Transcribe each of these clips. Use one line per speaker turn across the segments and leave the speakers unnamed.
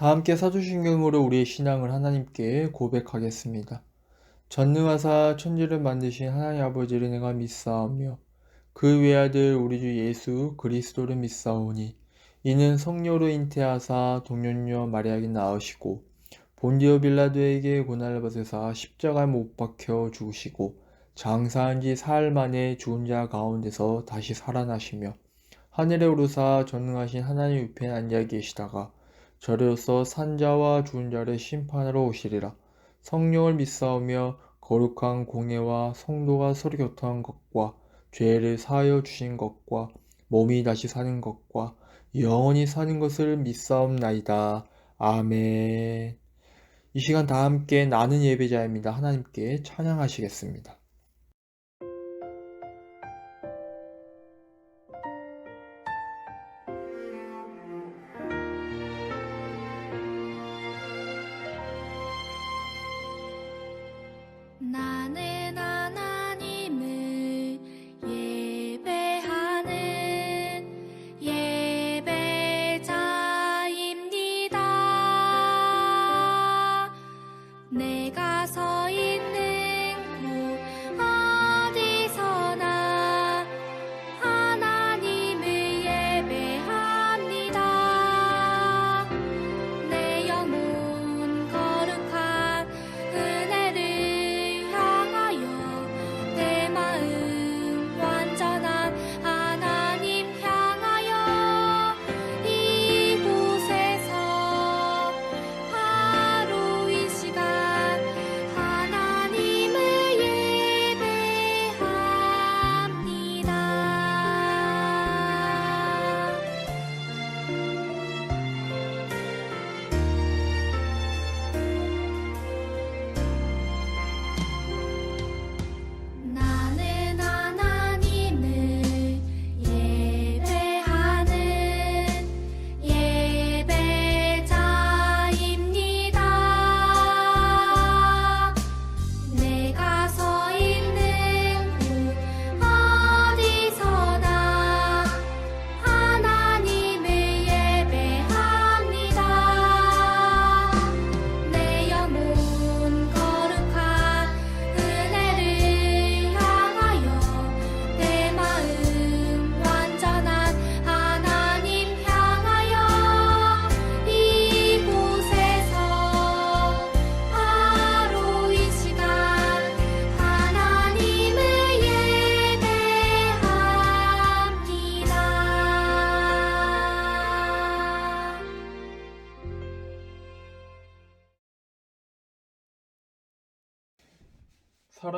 다 함께 사도신경으로 우리의 신앙을 하나님께 고백하겠습니다. 전능하사 천지를 만드신 하나님 아버지를 내가 믿사오며 그 외아들 우리 주 예수 그리스도를 믿사오니 이는 성녀로 잉태하사 동년녀 마리아에게 낳으시고 본디오 빌라도에게 고난을 받으사 십자가에 못 박혀 죽으시고 장사한 지 사흘 만에 죽은 자 가운데서 다시 살아나시며 하늘에 오르사 전능하신 하나님 우편에 앉아 계시다가 저리로서 산자와 죽은 자를 심판하러 오시리라. 성령을 믿사오며 거룩한 공예와 성도가 서로 교통한 것과 죄를 사하여 주신 것과 몸이 다시 사는 것과 영원히 사는 것을 믿사옵나이다. 아멘. 이 시간 다 함께 나는 예배자입니다. 하나님께 찬양하시겠습니다.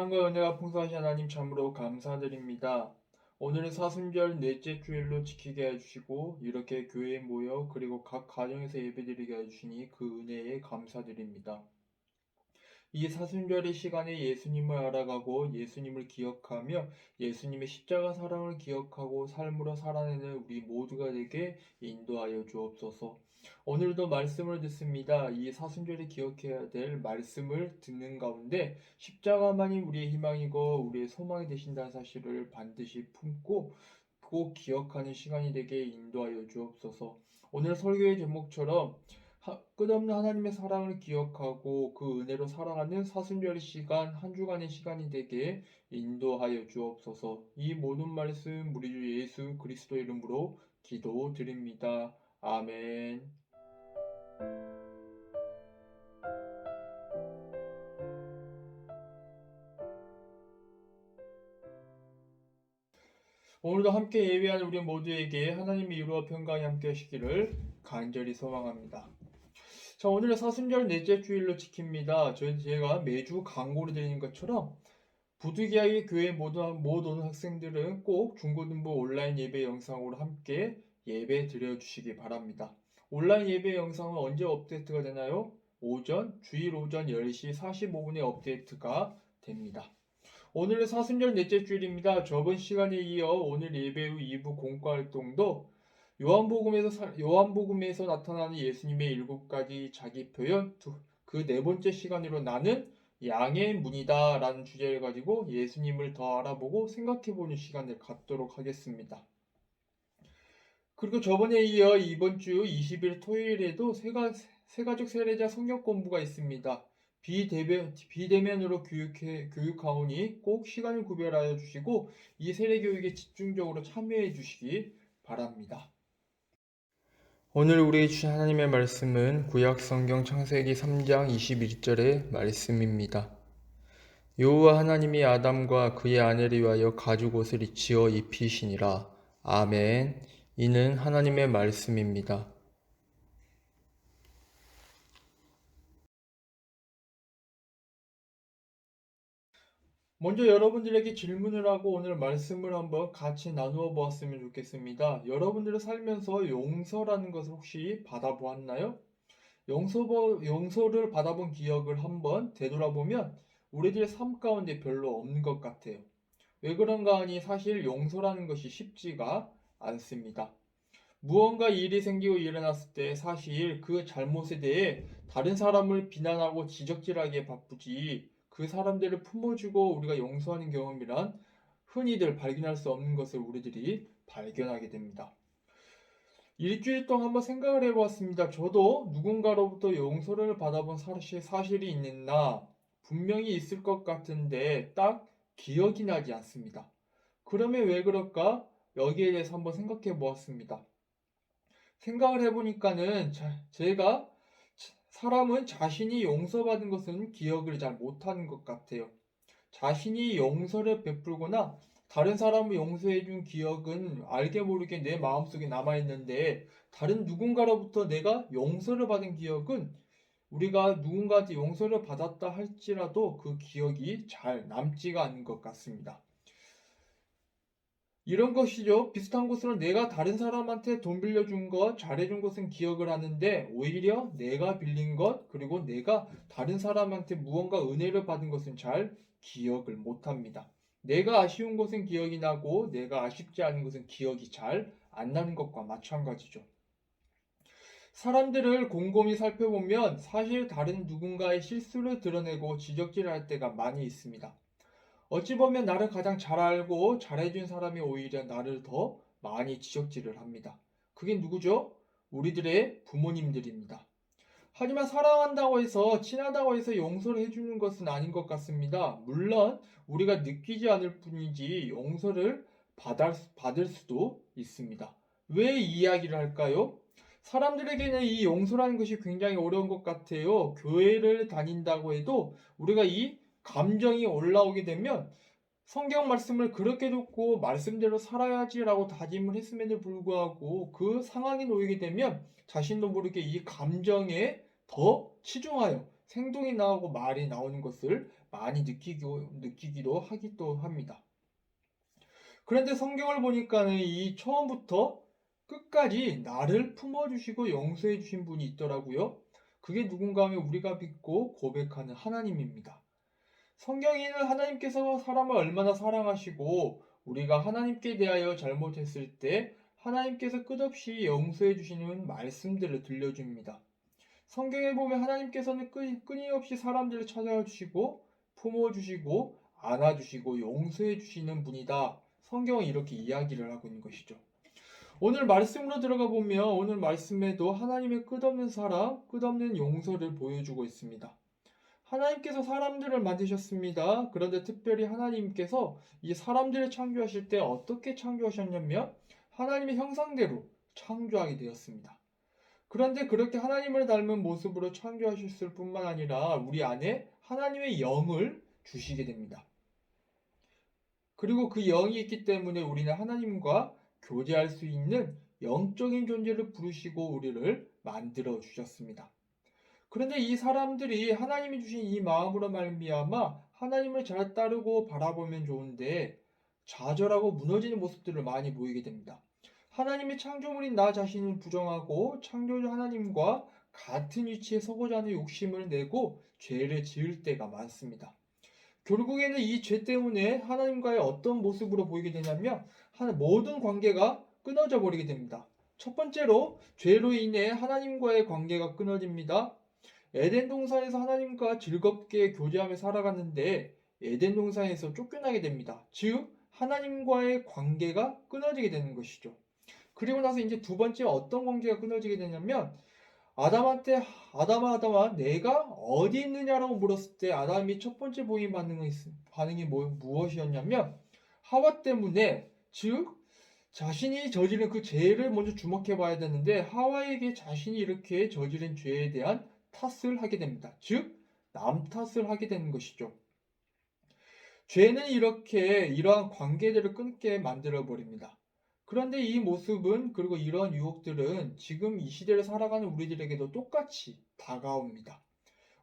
사랑과 은혜가 풍성하신 하나님 참으로 감사드립니다. 오늘은 사순절 넷째 주일로 지키게 해주시고 이렇게 교회에 모여 그리고 각 가정에서 예배드리게 해주시니 그 은혜에 감사드립니다. 이 사순절의 시간에 예수님을 알아가고 예수님을 기억하며 예수님의 십자가 사랑을 기억하고 삶으로 살아내는 우리 모두가 되게 인도하여 주옵소서. 오늘도 말씀을 듣습니다. 이 사순절에 기억해야 될 말씀을 듣는 가운데 십자가만이 우리의 희망이고 우리의 소망이 되신다는 사실을 반드시 품고 꼭 기억하는 시간이 되게 인도하여 주옵소서. 오늘 설교의 제목처럼 하- 끝없는 하나님의 사랑을 기억하고 그 은혜로 살아가는 사순절의 시간, 한 주간의 시간이 되게 인도하여 주옵소서. 이 모든 말씀 우리 주 예수 그리스도 이름으로 기도드립니다. 아멘. 오늘도 함께 예배하는 우리 모두에게 하나님의 위로와 평강이 함께 하시기를 간절히 소망합니다. 자, 오늘은 사순절 넷째 주일로 지킵니다. 저희 제가 매주 광고를 드리는 것처럼 부득이하게 교회 못 오는 학생들은 꼭 중고등부 온라인 예배 영상으로 함께 예배 드려 주시기 바랍니다. 온라인 예배 영상은 언제 업데이트가 되나요? 오전, 주일 오전 10시 45분에 업데이트가 됩니다. 오늘은 사순절 넷째 주일입니다. 저번 시간에 이어 오늘 예배 후 2부 공과 활동도 요한복음에서 사- 요한복음에서 나타나는 예수님의 일곱 가지 자기 표현 그 네 번째 시간으로 나는 양의 문이다라는 주제를 가지고 예수님을 더 알아보고 생각해보는 시간을 갖도록 하겠습니다. 그리고 저번에 이어 이번 주 20일 토요일에도 세, 가, 세가족 세례자 성경 공부가 있습니다. 비대면, 비대면으로 교육해, 교육하오니 꼭 시간을 구별하여 주시고 이 세례 교육에 집중적으로 참여해 주시기 바랍니다. 오늘 우리에게 주신 하나님의 말씀은 구약 성경 창세기 3장 21절의 말씀입니다. 여호와 하나님이 아담과 그의 아내를 위하여 가죽 옷을 지어 입히시니라. 아멘. 이는 하나님의 말씀입니다. 먼저 여러분들에게 질문을 하고 오늘 말씀을 한번 같이 나누어 보았으면 좋겠습니다. 여러분들은 살면서 용서라는 것을 혹시 받아보았나요? 용서, 용서를 받아본 기억을 한번 되돌아보면 우리들의 삶 가운데 별로 없는 것 같아요. 왜 그런가 하니 사실 용서라는 것이 쉽지가 않습니다. 무언가 일이 생기고 일어났을 때 사실 그 잘못에 대해 다른 사람을 비난하고 지적질하기에 바쁘지 그 사람들을 품어주고 우리가 용서하는 경험이란 흔히들 발견할 수 없는 것을 우리들이 발견하게 됩니다. 일주일 동안 한번 생각을 해보았습니다. 저도 누군가로부터 용서를 받아본 사실, 사실이 있는나 분명히 있을 것 같은데 딱 기억이 나지 않습니다. 그러면 왜 그럴까? 여기에 대해서 한번 생각해 보았습니다. 생각을 해보니까는 자- 제가 사람은 자신이 용서받은 것은 기억을 잘 못하는 것 같아요. 자신이 용서를 베풀거나 다른 사람을 용서해준 기억은 알게 모르게 내 마음속에 남아있는데 다른 누군가로부터 내가 용서를 받은 기억은 우리가 누군가한테 용서를 받았다 할지라도 그 기억이 잘 남지가 않는 것 같습니다. 이런 것이죠. 비슷한 것으로 내가 다른 사람한테 돈 빌려준 것, 잘해준 것은 기억을 하는데 오히려 내가 빌린 것, 그리고 내가 다른 사람한테 무언가 은혜를 받은 것은 잘 기억을 못합니다. 내가 아쉬운 것은 기억이 나고 내가 아쉽지 않은 것은 기억이 잘 안 나는 것과 마찬가지죠. 사람들을 곰곰이 살펴보면 사실 다른 누군가의 실수를 드러내고 지적질할 때가 많이 있습니다. 어찌 보면 나를 가장 잘 알고 잘해준 사람이 오히려 나를 더 많이 지적질을 합니다. 그게 누구죠? 우리들의 부모님들입니다. 하지만 사랑한다고 해서 친하다고 해서 용서를 해주는 것은 아닌 것 같습니다. 물론 우리가 느끼지 않을 뿐이지 용서를 받을, 받을 수도 있습니다. 왜이 이야기를 할까요? 사람들에게는 이 용서라는 것이 굉장히 어려운 것 같아요. 교회를 다닌다고 해도 우리가 이 감정이 올라오게 되면 성경 말씀을 그렇게 듣고 말씀대로 살아야지라고 다짐을 했음에도 불구하고 그 상황에 놓이게 되면 자신도 모르게 이 감정에 더 치중하여 생동이 나오고 말이 나오는 것을 많이 느끼기도, 느끼기도 하기도 합니다. 그런데 성경을 보니까는 이 처음부터 끝까지 나를 품어주시고 용서해 주신 분이 있더라고요. 그게 누군가 하면 우리가 믿고 고백하는 하나님입니다. 성경에는 하나님께서 사람을 얼마나 사랑하시고 우리가 하나님께 대하여 잘못했을 때 하나님께서 끝없이 용서해 주시는 말씀들을 들려줍니다. 성경에 보면 하나님께서는 끊- 끊임없이 사람들을 찾아와 주시고 품어 주시고 안아 주시고 용서해 주시는 분이다. 성경은 이렇게 이야기를 하고 있는 것이죠. 오늘 말씀으로 들어가 보면 오늘 말씀에도 하나님의 끝없는 사랑, 끝없는 용서를 보여주고 있습니다. 하나님께서 사람들을 만드셨습니다. 그런데 특별히 하나님께서 이 사람들을 창조하실 때 어떻게 창조하셨냐면 하나님의 형상대로 창조하게 되었습니다. 그런데 그렇게 하나님을 닮은 모습으로 창조하셨을 뿐만 아니라 우리 안에 하나님의 영을 주시게 됩니다. 그리고 그 영이 있기 때문에 우리는 하나님과 교제할 수 있는 영적인 존재를 부르시고 우리를 만들어 주셨습니다. 그런데 이 사람들이 하나님이 주신 이 마음으로 말미암아 하나님을 잘 따르고 바라보면 좋은데 좌절하고 무너지는 모습들을 많이 보이게 됩니다. 하나님의 창조물인 나 자신을 부정하고 창조주 하나님과 같은 위치에 서고자 하는 욕심을 내고 죄를 지을 때가 많습니다. 결국에는 이 죄 때문에 하나님과의 어떤 모습으로 보이게 되냐면 모든 관계가 끊어져 버리게 됩니다. 첫 번째로 죄로 인해 하나님과의 관계가 끊어집니다. 에덴 동산에서 하나님과 즐겁게 교제하며 살아갔는데 에덴 동산에서 쫓겨나게 됩니다. 즉 하나님과의 관계가 끊어지게 되는 것이죠. 그리고 나서 이제 두 번째 어떤 관계가 끊어지게 되냐면 아담한테 아담아 아담아 내가 어디 있느냐라고 물었을 때 아담이 첫 번째 보인 반응이 반응이 뭐, 무엇이었냐면 하와 때문에 즉 자신이 저지른 그 죄를 먼저 주목해 봐야 되는데 하와에게 자신이 이렇게 저지른 죄에 대한 탓을 하게 됩니다. 즉 남 탓을 하게 되는 것이죠. 죄는 이렇게 이러한 관계들을 끊게 만들어 버립니다. 그런데 이 모습은 그리고 이러한 유혹들은 지금 이 시대를 살아가는 우리들에게도 똑같이 다가옵니다.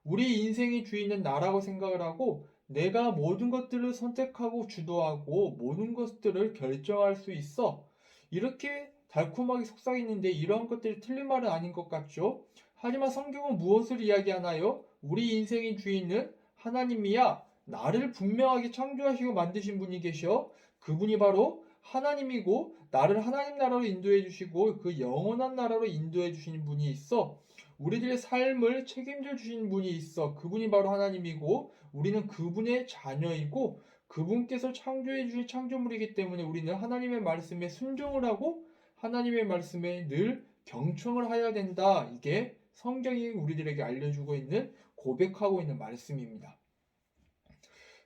우리 인생의 주인은 나라고 생각을 하고 내가 모든 것들을 선택하고 주도하고 모든 것들을 결정할 수 있어. 이렇게 달콤하게 속삭이는데 이러한 것들이 틀린 말은 아닌 것 같죠? 하지만 성경은 무엇을 이야기하나요? 우리 인생의 주인은 하나님이야. 나를 분명하게 창조하시고 만드신 분이 계셔. 그분이 바로 하나님이고 나를 하나님 나라로 인도해 주시고 그 영원한 나라로 인도해 주시는 분이 있어. 우리들의 삶을 책임져 주신 분이 있어. 그분이 바로 하나님이고 우리는 그분의 자녀이고 그분께서 창조해 주신 창조물이기 때문에 우리는 하나님의 말씀에 순종을 하고 하나님의 말씀에 늘 경청을 해야 된다. 이게 성경이 우리들에게 알려주고 있는 고백하고 있는 말씀입니다.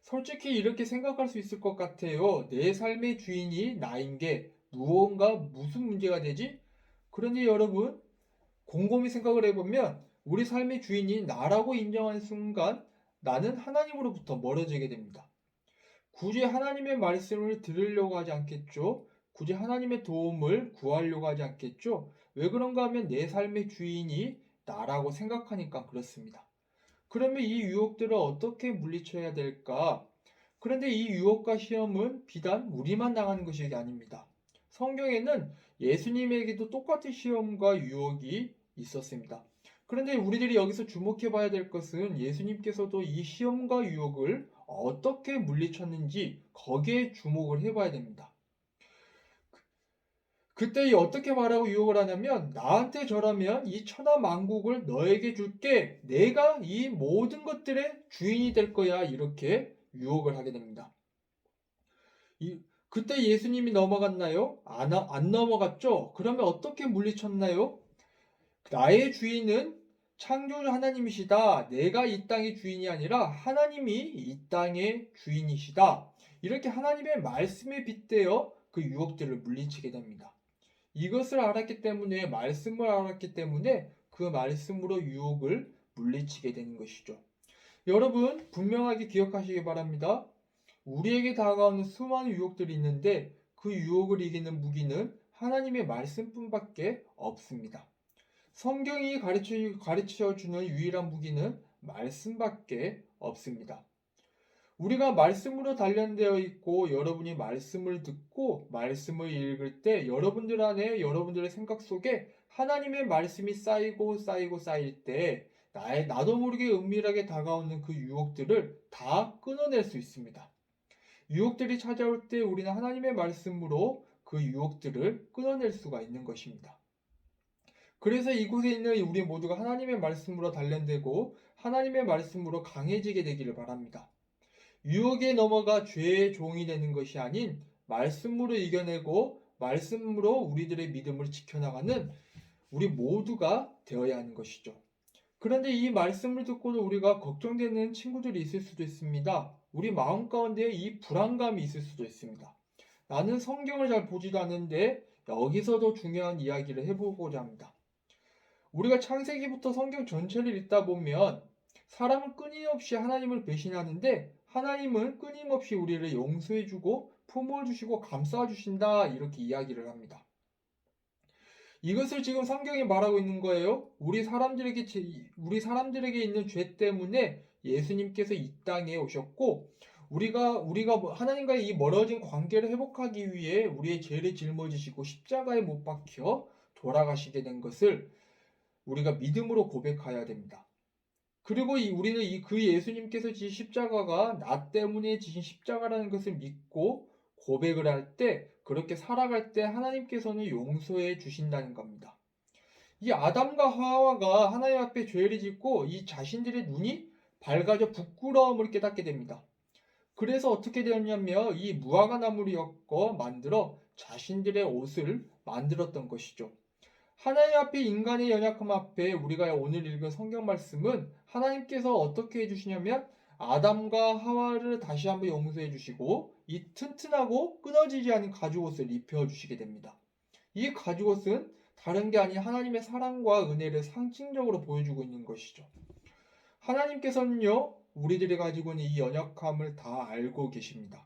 솔직히 이렇게 생각할 수 있을 것 같아요. 내 삶의 주인이 나인 게 무언가 무슨 문제가 되지? 그런데 여러분, 곰곰이 생각을 해보면 우리 삶의 주인이 나라고 인정하는 순간 나는 하나님으로부터 멀어지게 됩니다. 굳이 하나님의 말씀을 들으려고 하지 않겠죠? 굳이 하나님의 도움을 구하려고 하지 않겠죠? 왜 그런가 하면 내 삶의 주인이 나라고 생각하니까 그렇습니다. 그러면 이 유혹들을 어떻게 물리쳐야 될까? 그런데 이 유혹과 시험은 비단 우리만 당하는 것이 아닙니다. 성경에는 예수님에게도 똑같은 시험과 유혹이 있었습니다. 그런데 우리들이 여기서 주목해 봐야 될 것은 예수님께서도 이 시험과 유혹을 어떻게 물리쳤는지 거기에 주목을 해 봐야 됩니다. 그때 이 어떻게 말하고 유혹을 하냐면 나한테 절하면 이 천하 만국을 너에게 줄게 내가 이 모든 것들의 주인이 될 거야 이렇게 유혹을 하게 됩니다. 이, 그때 예수님이 넘어갔나요? 안, 안 넘어갔죠? 그러면 어떻게 물리쳤나요? 나의 주인은 창조주 하나님이시다. 내가 이 땅의 주인이 아니라 하나님이 이 땅의 주인이시다. 이렇게 하나님의 말씀에 빗대어 그 유혹들을 물리치게 됩니다. 이것을 알았기 때문에 말씀을 알았기 때문에 그 말씀으로 유혹을 물리치게 되는 것이죠. 여러분 분명하게 기억하시기 바랍니다. 우리에게 다가오는 수많은 유혹들이 있는데 그 유혹을 이기는 무기는 하나님의 말씀뿐밖에 없습니다. 성경이 가르쳐, 주는 유일한 무기는 말씀밖에 없습니다. 우리가 말씀으로 단련되어 있고 여러분이 말씀을 듣고 말씀을 읽을 때 여러분들 안에 여러분들의 생각 속에 하나님의 말씀이 쌓이고 쌓이고 쌓일 때 나의 나도 모르게 은밀하게 다가오는 그 유혹들을 다 끊어낼 수 있습니다. 유혹들이 찾아올 때 우리는 하나님의 말씀으로 그 유혹들을 끊어낼 수가 있는 것입니다. 그래서 이곳에 있는 우리 모두가 하나님의 말씀으로 단련되고 하나님의 말씀으로 강해지게 되기를 바랍니다. 유혹에 넘어가 죄의 종이 되는 것이 아닌 말씀으로 이겨내고 말씀으로 우리들의 믿음을 지켜나가는 우리 모두가 되어야 하는 것이죠. 그런데 이 말씀을 듣고도 우리가 걱정되는 친구들이 있을 수도 있습니다. 우리 마음 가운데 이 불안감이 있을 수도 있습니다. 나는 성경을 잘 보지도 않는데 여기서도 중요한 이야기를 해보고자 합니다. 우리가 창세기부터 성경 전체를 읽다 보면 사람은 끊임없이 하나님을 배신하는데 하나님은 끊임없이 우리를 용서해주고 품어주시고 감싸주신다 이렇게 이야기를 합니다. 이것을 지금 성경이 말하고 있는 거예요. 우리 사람들에게 우리 사람들에게 있는 죄 때문에 예수님께서 이 땅에 오셨고 우리가 우리가 뭐 하나님과의 이 멀어진 관계를 회복하기 위해 우리의 죄를 짊어지시고 십자가에 못 박혀 돌아가시게 된 것을 우리가 믿음으로 고백해야 됩니다. 그리고 이, 우리는 이 그 예수님께서 지신 십자가가 나 때문에 지신 십자가라는 것을 믿고 고백을 할 때 그렇게 살아갈 때 하나님께서는 용서해 주신다는 겁니다. 이 아담과 하와가 하나님 앞에 죄를 짓고 이 자신들의 눈이 밝아져 부끄러움을 깨닫게 됩니다. 그래서 어떻게 되었냐면 이 무화과 나무를 엮어 만들어 자신들의 옷을 만들었던 것이죠. 하나님 앞에 인간의 연약함 앞에 우리가 오늘 읽은 성경 말씀은 하나님께서 어떻게 해주시냐면 아담과 하와를 다시 한번 용서해 주시고 이 튼튼하고 끊어지지 않은 가죽옷을 입혀 주시게 됩니다. 이 가죽옷은 다른 게 아닌 하나님의 사랑과 은혜를 상징적으로 보여주고 있는 것이죠. 하나님께서는요, 우리들이 가지고 있는 이 연약함을 다 알고 계십니다.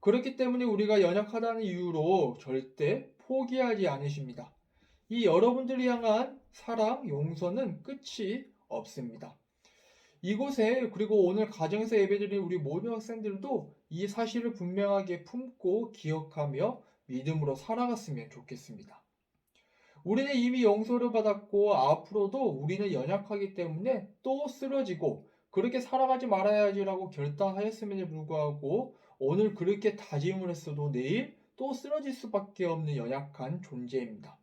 그렇기 때문에 우리가 연약하다는 이유로 절대 포기하지 않으십니다. 이 여러분들을 향한 사랑, 용서는 끝이 없습니다. 이곳에 그리고 오늘 가정에서 예배드린 우리 모든 학생들도 이 사실을 분명하게 품고 기억하며 믿음으로 살아갔으면 좋겠습니다. 우리는 이미 용서를 받았고 앞으로도 우리는 연약하기 때문에 또 쓰러지고 그렇게 살아가지 말아야지라고 결단하였음에도 불구하고 오늘 그렇게 다짐을 했어도 내일 또 쓰러질 수밖에 없는 연약한 존재입니다.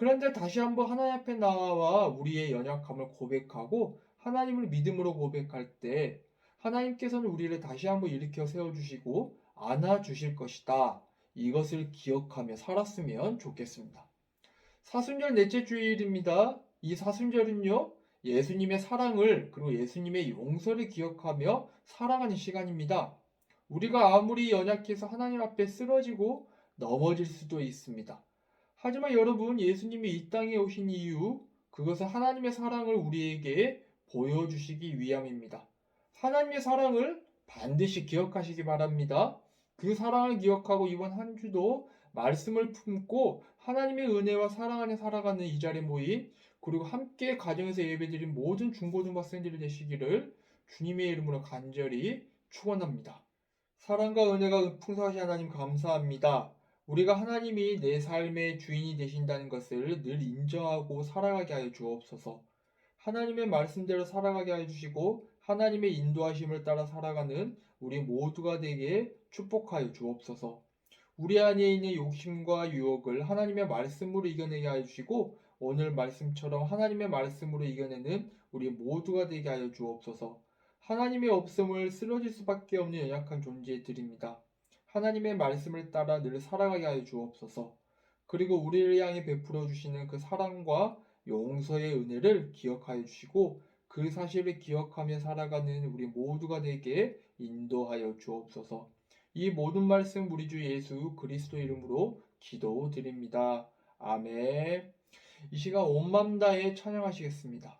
그런데 다시 한번 하나님 앞에 나와 우리의 연약함을 고백하고 하나님을 믿음으로 고백할 때 하나님께서는 우리를 다시 한번 일으켜 세워주시고 안아주실 것이다. 이것을 기억하며 살았으면 좋겠습니다. 사순절 넷째 주일입니다. 이 사순절은요, 예수님의 사랑을 그리고 예수님의 용서를 기억하며 살아가는 시간입니다. 우리가 아무리 연약해서 하나님 앞에 쓰러지고 넘어질 수도 있습니다. 하지만 여러분, 예수님이 이 땅에 오신 이유, 그것은 하나님의 사랑을 우리에게 보여주시기 위함입니다. 하나님의 사랑을 반드시 기억하시기 바랍니다. 그 사랑을 기억하고 이번 한 주도 말씀을 품고 하나님의 은혜와 사랑 안에 살아가는 이 자리 모임, 그리고 함께 가정에서 예배드린 모든 중고등학생들이 되시기를 주님의 이름으로 간절히 축원합니다. 사랑과 은혜가 풍성하신 하나님 감사합니다. 우리가 하나님이 내 삶의 주인이 되신다는 것을 늘 인정하고 살아가게 하여 주옵소서. 하나님의 말씀대로 살아가게 하여 주시고 하나님의 인도하심을 따라 살아가는 우리 모두가 되게 축복하여 주옵소서. 우리 안에 있는 욕심과 유혹을 하나님의 말씀으로 이겨내게 하여 주시고 오늘 말씀처럼 하나님의 말씀으로 이겨내는 우리 모두가 되게 하여 주옵소서. 하나님의 없음을 쓰러질 수밖에 없는 연약한 존재들입니다. 하나님의 말씀을 따라 늘 살아가게 하여 주옵소서. 그리고 우리를 향해 베풀어 주시는 그 사랑과 용서의 은혜를 기억하여 주시고 그 사실을 기억하며 살아가는 우리 모두가 되게 인도하여 주옵소서. 이 모든 말씀 우리 주 예수 그리스도 이름으로 기도드립니다. 아멘. 이 시간 온 맘 다해 찬양하시겠습니다.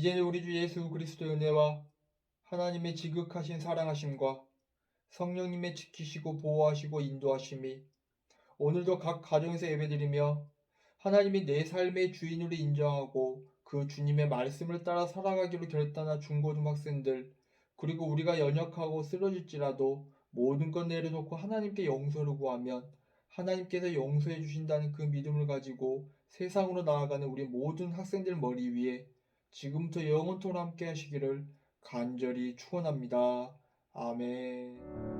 이제는 우리 주 예수 그리스도의 은혜와 하나님의 지극하신 사랑하심과 성령님의 지키시고 보호하시고 인도하심이 오늘도 각 가정에서 예배드리며 하나님이 내 삶의 주인으로 인정하고 그 주님의 말씀을 따라 살아가기로 결단한 중고등학생들 그리고 우리가 연약하고 쓰러질지라도 모든 것 내려놓고 하나님께 용서를 구하면 하나님께서 용서해 주신다는 그 믿음을 가지고 세상으로 나아가는 우리 모든 학생들 머리 위에 지금부터 영원토록 함께 하시기를 간절히 축원합니다. 아멘.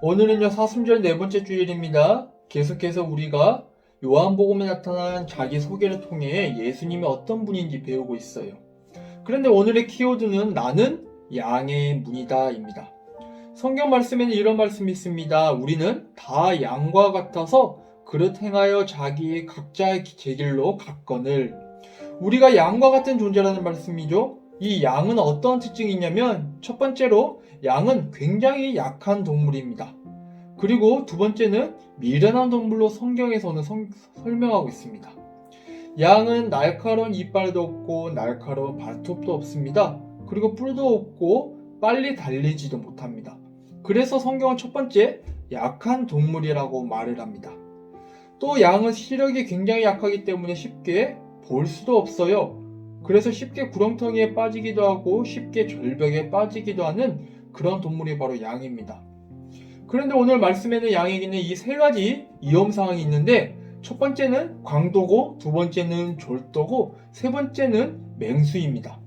오늘은요 사순절 네 번째 주일입니다. 계속해서 우리가 요한복음에 나타난 자기 소개를 통해 예수님이 어떤 분인지 배우고 있어요. 그런데 오늘의 키워드는 나는 양의 문이다입니다. 성경 말씀에는 이런 말씀이 있습니다. 우리는 다 양과 같아서 그릇 행하여 자기의 각자의 제 길로 갔거늘 우리가 양과 같은 존재라는 말씀이죠. 이 양은 어떤 특징이 있냐면 첫 번째로 양은 굉장히 약한 동물입니다. 그리고 두 번째는 미련한 동물로 성경에서는 성- 설명하고 있습니다. 양은 날카로운 이빨도 없고 날카로운 발톱도 없습니다. 그리고 뿔도 없고 빨리 달리지도 못합니다. 그래서 성경은 첫 번째 약한 동물이라고 말을 합니다. 또 양은 시력이 굉장히 약하기 때문에 쉽게 볼 수도 없어요. 그래서 쉽게 구렁텅이에 빠지기도 하고 쉽게 절벽에 빠지기도 하는 그런 동물이 바로 양입니다. 그런데 오늘 말씀에는 양에게는 이 세 가지 위험 상황이 있는데 첫 번째는 광도고 두 번째는 졸도고 세 번째는 맹수입니다.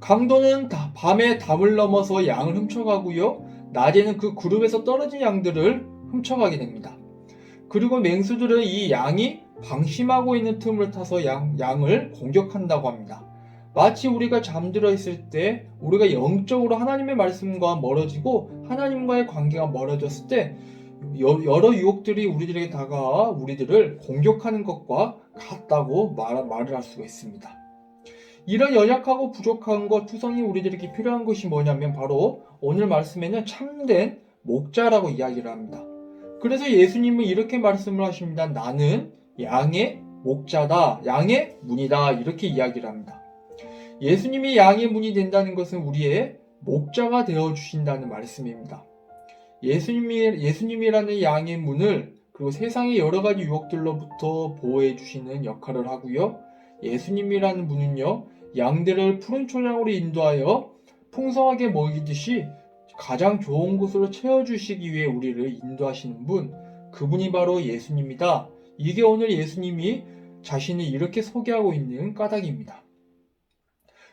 강도는 다- 밤에 담을 넘어서 양을 훔쳐가고요. 낮에는 그 그룹에서 떨어진 양들을 훔쳐가게 됩니다. 그리고 맹수들은 이 양이 방심하고 있는 틈을 타서 양, 양을 공격한다고 합니다. 마치 우리가 잠들어 있을 때 우리가 영적으로 하나님의 말씀과 멀어지고 하나님과의 관계가 멀어졌을 때 여- 여러 유혹들이 우리들에게 다가와 우리들을 공격하는 것과 같다고 말, 말을 할 수가 있습니다. 이런 연약하고 부족한 것 투성이 우리들에게 필요한 것이 뭐냐면 바로 오늘 말씀에는 참된 목자라고 이야기를 합니다. 그래서 예수님은 이렇게 말씀을 하십니다. 나는 양의 목자다. 양의 문이다. 이렇게 이야기를 합니다. 예수님이 양의 문이 된다는 것은 우리의 목자가 되어 주신다는 말씀입니다. 예수님이 예수님이라는 양의 문을 그리고 세상의 여러 가지 유혹들로부터 보호해 주시는 역할을 하고요. 예수님이라는 분은요. 양들을 푸른 초장으로 인도하여 풍성하게 먹이듯이 가장 좋은 곳으로 채워 주시기 위해 우리를 인도하시는 분 그분이 바로 예수님이다. 이게 오늘 예수님이 자신을 이렇게 소개하고 있는 까닭입니다.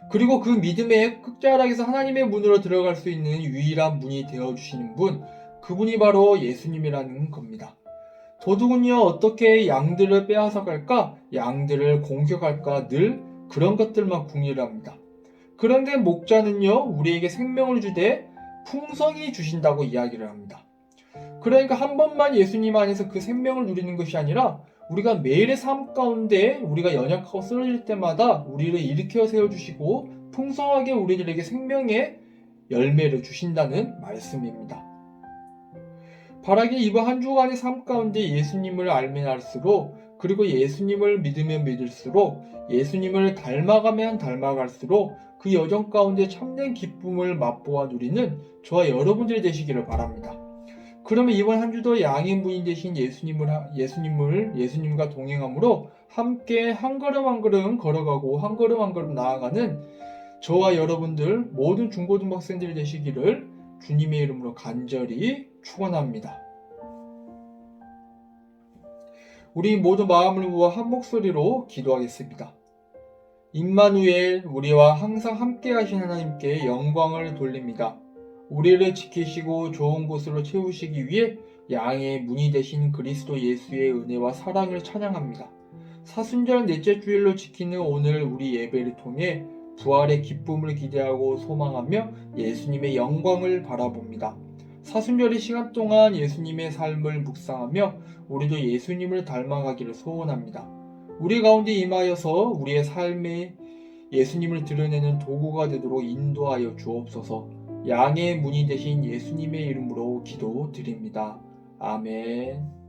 그리고 그 믿음의 끝자락에서 하나님의 문으로 들어갈 수 있는 유일한 문이 되어 주시는 분, 그분이 바로 예수님이라는 겁니다. 도둑은요, 어떻게 양들을 빼앗아 갈까? 양들을 공격할까? 늘 그런 것들만 궁리를 합니다. 그런데 목자는요, 우리에게 생명을 주되 풍성히 주신다고 이야기를 합니다. 그러니까 한 번만 예수님 안에서 그 생명을 누리는 것이 아니라 우리가 매일의 삶 가운데 우리가 연약하고 쓰러질 때마다 우리를 일으켜 세워주시고 풍성하게 우리들에게 생명의 열매를 주신다는 말씀입니다. 바라기 이번 한 주간의 삶 가운데 예수님을 알면 알수록 그리고 예수님을 믿으면 믿을수록 예수님을 닮아가면 닮아갈수록 그 여정 가운데 참된 기쁨을 맛보아 누리는 저와 여러분들이 되시기를 바랍니다. 그러면 이번 한 주도 양인 분이 되신 예수님을 하- 예수님을 예수님과 동행함으로 함께 한 걸음 한 걸음 걸어가고 한 걸음 한 걸음 나아가는 저와 여러분들 모든 중고등학생들이 되시기를 주님의 이름으로 간절히 축원합니다. 우리 모두 마음을 모아 한 목소리로 기도하겠습니다. 임마누엘 우리와 항상 함께 하신 하나님께 영광을 돌립니다. 우리를 지키시고 좋은 곳으로 채우시기 위해 양의 문이 되신 그리스도 예수의 은혜와 사랑을 찬양합니다. 사순절 넷째 주일로 지키는 오늘 우리 예배를 통해 부활의 기쁨을 기대하고 소망하며 예수님의 영광을 바라봅니다. 사순절의 시간 동안 예수님의 삶을 묵상하며 우리도 예수님을 닮아가기를 소원합니다. 우리 가운데 임하여서 우리의 삶에 예수님을 드러내는 도구가 되도록 인도하여 주옵소서. 양의 문이 되신 예수님의 이름으로 기도드립니다. 아멘.